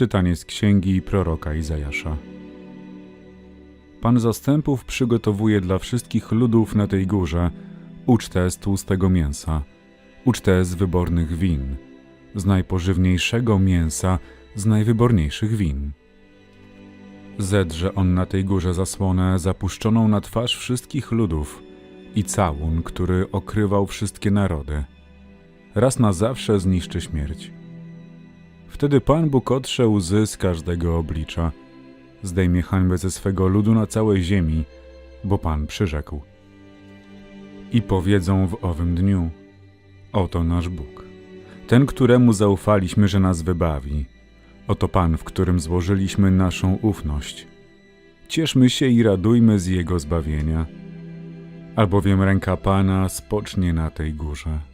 Czytanie z księgi proroka Izajasza. Pan zastępów przygotowuje dla wszystkich ludów na tej górze ucztę z tłustego mięsa, ucztę z wybornych win, z najpożywniejszego mięsa, z najwyborniejszych win. Zedrze on na tej górze zasłonę zapuszczoną na twarz wszystkich ludów i całun, który okrywał wszystkie narody. Raz na zawsze zniszczy śmierć. Wtedy Pan Bóg otrze łzy z każdego oblicza, zdejmie hańbę ze swego ludu na całej ziemi, bo Pan przyrzekł. I powiedzą w owym dniu: Oto nasz Bóg, ten, któremu zaufaliśmy, że nas wybawi. Oto Pan, w którym złożyliśmy naszą ufność. Cieszmy się i radujmy z Jego zbawienia, albowiem ręka Pana spocznie na tej górze.